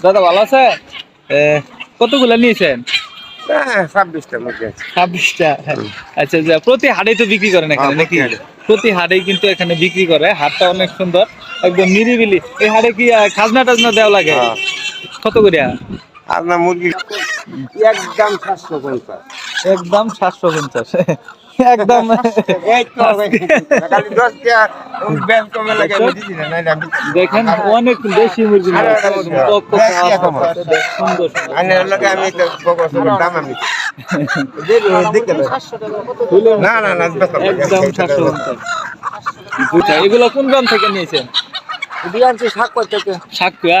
দাদা ভালো আছে? কতগুলা নিয়েছেন? হ্যাঁ ছাব্বিশটা ছাব্বিশটা আচ্ছা আচ্ছা প্রতি হাটেই তো বিক্রি করেন এখানে হ্যাঁ, নাকি? প্রতি। হাটেই কিন্তু এখানে বিক্রি করে। হাটটা অনেক সুন্দর একদম নিরিবিলি। এই হাটে কি খাজনা টাজনা দেওয়া লাগে? হ্যাঁ। কত করে আর না মুরগি একদম সাতশো পঞ্চাশ একদম সাতশো পঞ্চাশ। একদম। দেখেন অনেক বেশি মুরগি না। না না। একদম বুঝা এগুলো কোন গ্রাম থেকে নিয়েছেন? সাকুয়া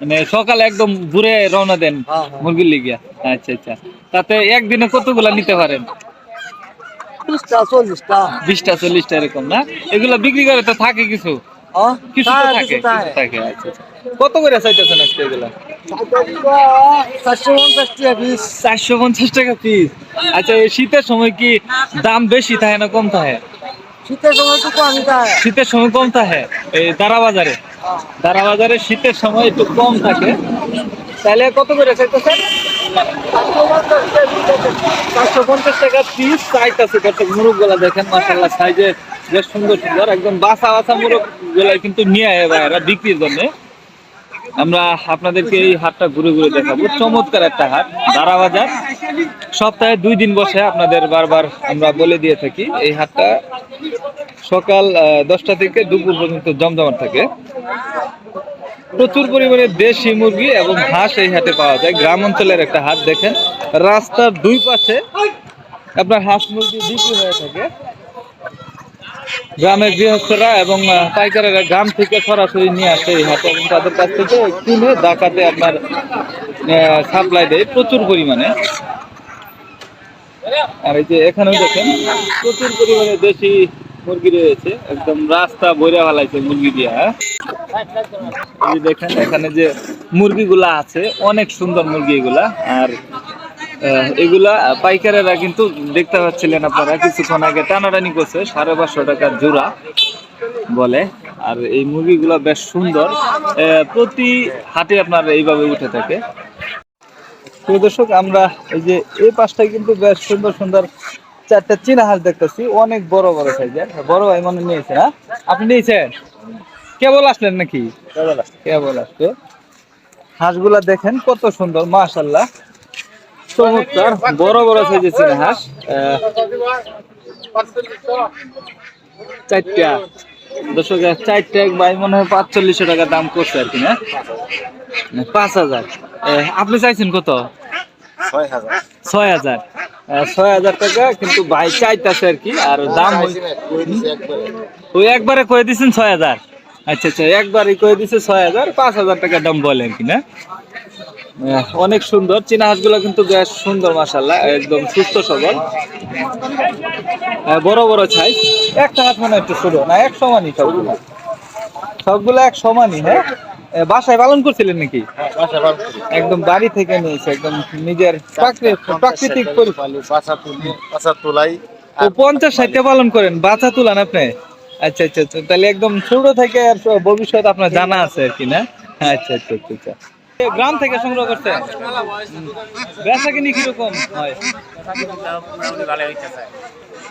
মানে সকালে একদম ঘুরে রওনা দেন হ্যাঁ, মুরগির লিগিয়া। আচ্ছা আচ্ছা। তাতে একদিনে কতগুলা নিতে পারেন? বিশটা চল্লিশটা এরকম না? এগুলো বিক্রি করে তো থাকে কিছু? কিছু তো থাকে কিছু থাকে। আচ্ছা। কত করে চাইতেছেন আজকে এগুলা? চারশো পঞ্চাশ টাকা পিস আচ্ছা এই শীতের সময় কি দাম বেশি থাকে না কম থাকে? শীতের সময় তো কম যায় শীতের সময় কম থাকে? এই দারা বাজারে দারা বাজারে শীতের সময় একটু কম থাকে। তাহলে কত করে চাইতেছেন? পঞ্চাশ টাকা মুরগগুলা দেখেন বেশ সুন্দর সুন্দর। একদম বাসা কিন্তু নিয়ে আয় বিক্রির আমরা আপনাদেরকে এই হাটটা ঘুরে ঘুরে দেখাবো। চমৎকার একটা হাট, দারা বাজার। সপ্তাহে দুই দিন বসে আপনাদের বারবার আমরা বলে দিয়ে থাকি, এই হাটটা সকাল দশটা থেকে দুপুর পর্যন্ত জমজমাট থাকে। প্রচুর পরিমাণে দেশি মুরগি এবং হাঁস এই হাটে পাওয়া যায়। গ্রাম অঞ্চলের একটা হাট দেখেন। রাস্তার দুই পাশে আপনার হাঁস মুরগি বিক্রি হয়ে থাকে। গ্রামের গৃহস্থরা এবং পাইকারেরা গ্রাম থেকে সরাসরি নিয়ে আসে এই হাটে এবং তাদের কাছ থেকে কিনে ডাকাতে আপনার সাপ্লাই দেয় প্রচুর পরিমাণে। আর এই যে এখানেও দেখেন, প্রচুর পরিমাণে দেশি মুরগি রয়েছে, একদম রাস্তা বইরা ফেলাইছে মুরগি দিয়া হ্যাঁ? এই দেখেন, এখানে যে মুরগিগুলা আছে, অনেক সুন্দর মুরগি এগুলা। আর এগুলা পাইকারেরা কিন্তু দেখতে পাচ্ছিলেন আপনারা, কিছুক্ষণ আগে টানাটানি করছে, সাড়ে পাঁচশো টাকার জোড়া বলে। আর এই মুরগিগুলা বেশ সুন্দর প্রতি হাটে আপনার এইভাবে উঠে থাকে। প্রিয় দর্শক, আমরা এই যে এই পাশটায় কিন্তু বেশ সুন্দর সুন্দর চারটা চীনা হাঁস দেখতেছি অনেক বড় বড় সাইজের বড় ভাই মনে নিয়েছে না আপনি নিয়েছেন? কেবল আসলেন নাকি? কেবল আসবে হাঁসগুলা দেখেন কত সুন্দর মাশাল্লাহ চমৎকার বড় বড় সাইজের চীনা হাঁস। চারটা। দর্শক চারটা এক ভাই মনে হয় পাঁচচল্লিশশো টাকা দাম করছে আর কি না? পাঁচ হাজার। আপনি চাইছেন কত? ছয় হাজার। ছয় হাজার। ছয় হাজার টাকা, কিন্তু ভাই চাইতেছে আর কি, আর দাম ওই একবারে কয়ে দিচ্ছেন ছয় হাজার। আচ্ছা আচ্ছা একবারই কয়ে দিচ্ছে ছয় হাজার, পাঁচ হাজার টাকা দাম বলেন কি, না? অনেক সুন্দর, চীনা হাঁসগুলো কিন্তু বেশ সুন্দর মাসাল্লাহ একদম সুস্থ সবল। বড় বড় ছাই একটা হাত মনে একটু ছোট, না, এক সমানই সবগুলো। সবগুলো এক সমানই হ্যাঁ? বাসায় পালন করছিলেন নাকি? একদম বাড়ি থেকে নিয়েছে একদম নিজের প্রাকৃতিক বাসা তুলি বাসা তোলাই। পঞ্চাশ ষাটটা পালন করেন বাচ্চা তুলান আপনি? আচ্ছা আচ্ছা আচ্ছা তাহলে একদম ছোট থেকে আর ভবিষ্যৎ আপনার জানা আছে আর কি না? আচ্ছা আচ্ছা আচ্ছা আচ্ছা। গ্রাম থেকে সংগ্রহ করতে বেচা কিনি কীরকম হয়?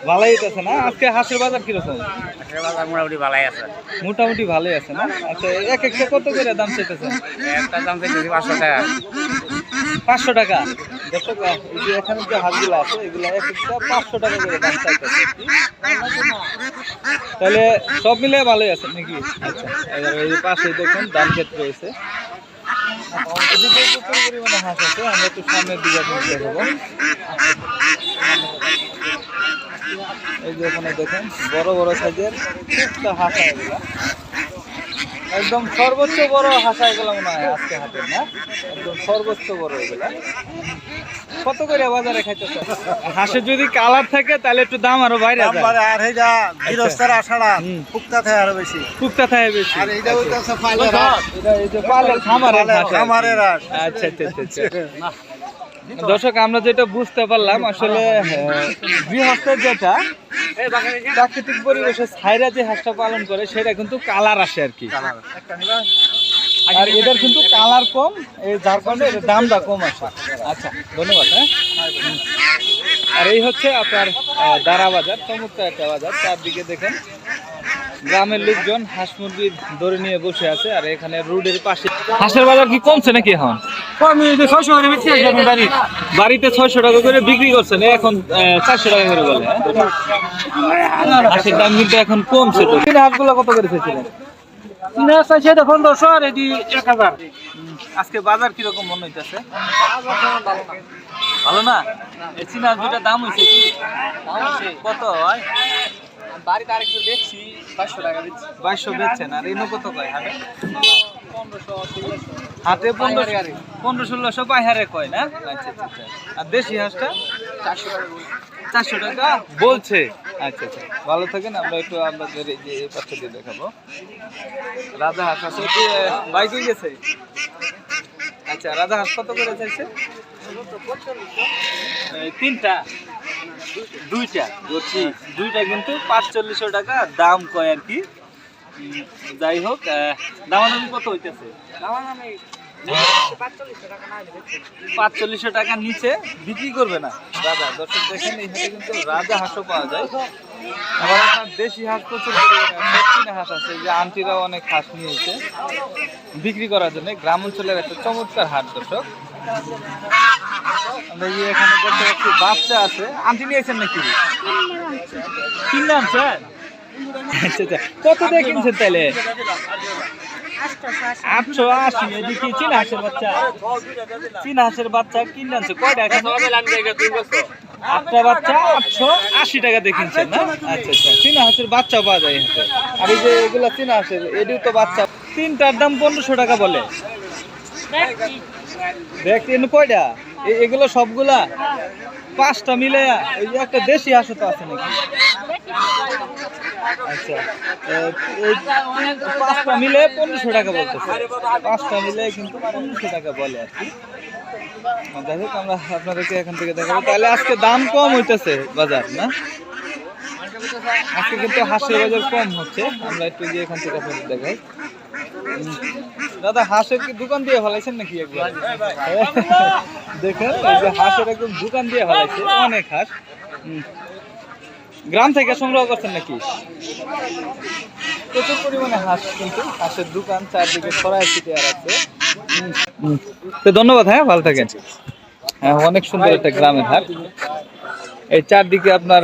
ভালোই না? আজকে হাঁসের বাজার কীরকম? মোটামুটি ভালাই আছে। মোটামুটি ভালোই আছে না? আচ্ছা এক একটা কত করে দাম চাইতেছেন একটা দাম পাঁচশো টাকা। পাঁচশো টাকা? দর্শক এখানে যে হাঁসগুলো আছে এগুলো এক একটা পাঁচশো টাকা করে দাম চাইতেছে। তাহলে সব মিলে ভালোই আছে নাকি? আচ্ছা এবার এই পাশে দেখুন দাম ক্ষেত রয়েছে। পরিমাণে হাঁস আছে আমরা একটু সামনের দিকে দেখাবো। এই যে এখানে দেখেন বড় বড় সাইজের একটা হাঁস এগুলা। একদম সর্বোচ্চ বড় হাঁসা এগুলো মনে হয় আজকে হাতে না? একদম সর্বোচ্চ বড় এগুলা। কত করে বাজারে খাইতেছে? হাঁসের যদি কালার থাকে তাহলে একটু দাম আরও বাইরে যায়। আর এইটা গৃহস্থের আষাঢ়া হুম। পুক্তা থাকে আরও বেশি। টুকটা থাকে বেশি। আর এইটা হইতেছে পাইলের হাট এটা এই যে পালের খামারের হাঁস খামারের হাট। আচ্ছা আচ্ছা আচ্ছা আচ্ছা। দর্শক আমরা যেটা বুঝতে পারলাম আসলে গৃহস্থের যেটা প্রাকৃতিক পরিবেশে ছাইরা যে হাঁসটা পালন করে সেটা কিন্তু কালার আসে আর কি। আর এটার কিন্তু কালার কম এই যার কারণে এটার দামটা কম আসে। আচ্ছা ধন্যবাদ হ্যাঁ? আর এই হচ্ছে আপনার দারা বাজার চমৎকার একটা বাজার। চারদিকে দেখেন গ্রামের লোকজন হাঁস মুরগি ধরে নিয়ে বসে আছে আর এখানে রোডের পাশে হাঁসের বাজার কি কমছে নাকি এখন? বাড়িতে ছয়শো টাকা করে বিক্রি করছেন এখন চারশো টাকা করে বলে হ্যাঁ? হাঁসের দাম কিন্তু এখন কমছে তো। হাঁসগুলো কত করে চাইছে তো পনেরোশো আর এটি এক হাজার। আজকে বাজার কীরকম মনে হইতেছে? ভালো না? এই চীনা দুইটা দাম হয়েছে কি? কত হয় বাড়িতে আরেকটু দেখছি পাঁচশো টাকা দিচ্ছি। বাইশশো বেচছেন আর এনে কত কয় হাটে হাটে পনেরো পনেরো ষোলোশো পাইহারে কয় না? আচ্ছা আচ্ছা আচ্ছা। আর দেশি হাঁসটা? চারশো টাকা চারশো টাকা? বলছে। আচ্ছা আচ্ছা। ভালো থাকেন আমরা একটু আপনাদের এই যে এই পাশে দিয়ে দেখাবো। রাজা হাঁস আছে বাইক গেছে? আচ্ছা রাজা হাঁস কত করে চাইছে? তিনটা। দুইটা বলছি দুইটা কিন্তু পাঁচচল্লিশশো টাকা দাম কয় আর কি? যাই হোক দামাদামি কত হইতেছে? পাঁচচল্লিশশো টাকার নিচে বিক্রি করবে না। রাজা দর্শক দেখেন হাটে কিন্তু রাজা হাঁসও পাওয়া যায়। আবার আপনার দেশি হাঁস প্রচুর চীনা হাঁস আছে যে আন্টিরাও অনেক হাঁস নিয়েছে। বিক্রি করার জন্য গ্রাম অঞ্চলের একটা চমৎকার হাট দর্শক। আমরা এই এখানে দেখতে পাচ্ছি বাচ্চা আছে। আন্টি নিয়েছেন নাকি? কিনলাম স্যার? আচ্ছা আচ্ছা। কত দিয়ে কিনছেন তাহলে আটশো আশি এদিকে চীনা হাঁসের বাচ্চা? চীনা হাঁসের বাচ্চা কিনে আনছে। কয়টা আটটা বাচ্চা আটশো আশি টাকা দিয়ে কিনছেন না? আচ্ছা আচ্ছা। চীনা হাঁসের বাচ্চা পাওয়া যায় আর এই যে এগুলা চীনা হাঁসের এটিও তো বাচ্চা। তিনটার দাম পনেরোশো টাকা বলে। দেখ, এনে কয়টা এগুলো সবগুলা? পাঁচটা মিলে ওই একটা দেশি হাঁসও তো আছে নাকি? আচ্ছা পাঁচটা মিলে পনেরোশো টাকা বলতেছে। পাঁচটা মিলে কিন্তু পনেরোশো টাকা বলে আর কি। যাই হোক, আমরা আপনাদেরকে এখান থেকে দেখাবো। তাহলে আজকে দাম কম হইতেছে বাজার, না? আজকে কিন্তু হাঁসের বাজার কম হচ্ছে। আমরা একটু গিয়ে এখান থেকে দেখাই। দাদা, হাঁসের কি দোকান দিয়ে ফেলাইছেন নাকি দেখেন, এই যে হাঁসের একদম দোকান দিয়ে ফেলাইছে, অনেক হাঁস। গ্রাম থেকে সংগ্রহ করছেন নাকি? প্রচুর পরিমাণে হাঁস কিন্তু, হাঁসের দোকান চারদিকে ছড়ায় আর আছে। তো ধন্যবাদ হ্যাঁ ভালো থাকেন। হ্যাঁ অনেক সুন্দর একটা গ্রামের হাট। এই চারদিকে আপনার